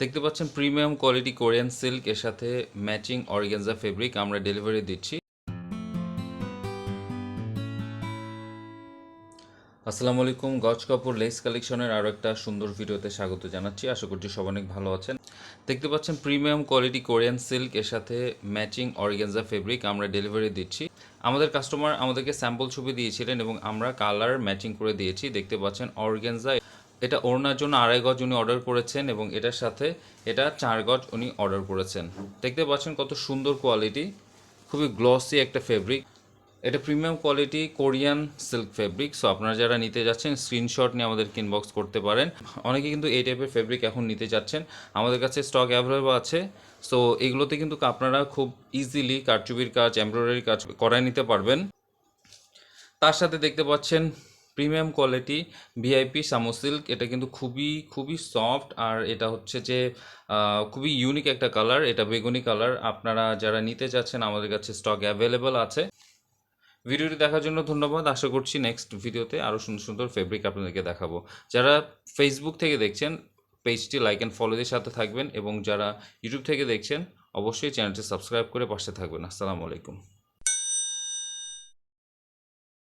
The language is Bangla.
দেখতে পাচ্ছেন প্রিমিয়াম কোয়ালিটি কোরিয়ান সিল্ক এর সাথে ম্যাচিং অর্গেনজা ফেব্রিক আমরা ডেলিভারি দিচ্ছি। আসসালামু আলাইকুম, গজ কাপড় লেস কালেকশনের আরও একটা সুন্দর ভিডিওতে স্বাগত জানাচ্ছি। আশা করছি সব অনেক ভালো আছেন। দেখতে পাচ্ছেন প্রিমিয়াম কোয়ালিটি কোরিয়ান সিল্ক এর সাথে ম্যাচিং অর্গেনজা ফেব্রিক আমরা ডেলিভারি দিচ্ছি। আমাদের কাস্টমার আমাদেরকে স্যাম্পল ছবি দিয়েছিলেন এবং আমরা কালার ম্যাচিং করে দিয়েছি। দেখতে পাচ্ছেন অর্গেনজা এটা ওড়নার জন্য আড়াই গজ উনি অর্ডার করেছেন এবং এটার সাথে এটা চার গজ উনি অর্ডার করেছেন। দেখতে পাচ্ছেন কত সুন্দর কোয়ালিটি খুবই গ্লসি একটা ফেব্রিক এটা premium quality Korean silk fabric so আপনারা যারা নিতে যাচ্ছেন স্ক্রিনশট নিয়ে আমাদের ইনবক্স করতে পারেন। অনেকে কিন্তু এই টাইপের ফেব্রিক এখন নিতে যাচ্ছেন। আমাদের কাছে স্টক অ্যাভেলেবল আছে। সো এগুলোতে কিন্তু আপনারা খুব ইজিলি কারচুপির কাজ এমব্রয়ডারি কাজ করায় নিতে পারবেন। তার সাথে দেখতে পাচ্ছেন প্রিমিয়াম কোয়ালিটি ভিআইপি সামো সিল্ক, এটা কিন্তু খুবই খুবই সফট আর এটা হচ্ছে যে খুবই ইউনিক একটা কালার, এটা বেগুনি কালার। আপনারা যারা নিতে চাচ্ছেন, আমাদের কাছে স্টক অ্যাভেলেবল আছে। ভিডিওটি দেখার জন্য ধন্যবাদ। আশা করছি নেক্সট ভিডিওতে আরও সুন্দর সুন্দর ফেব্রিক আপনাদেরকে দেখাবো। যারা ফেসবুক থেকে দেখছেন পেজটি লাইক অ্যান্ড ফলোদের সাথে থাকবেন এবং যারা ইউটিউব থেকে দেখছেন, অবশ্যই চ্যানেলটি সাবস্ক্রাইব করে পাশে থাকবেন। আসসালামু আলাইকুম।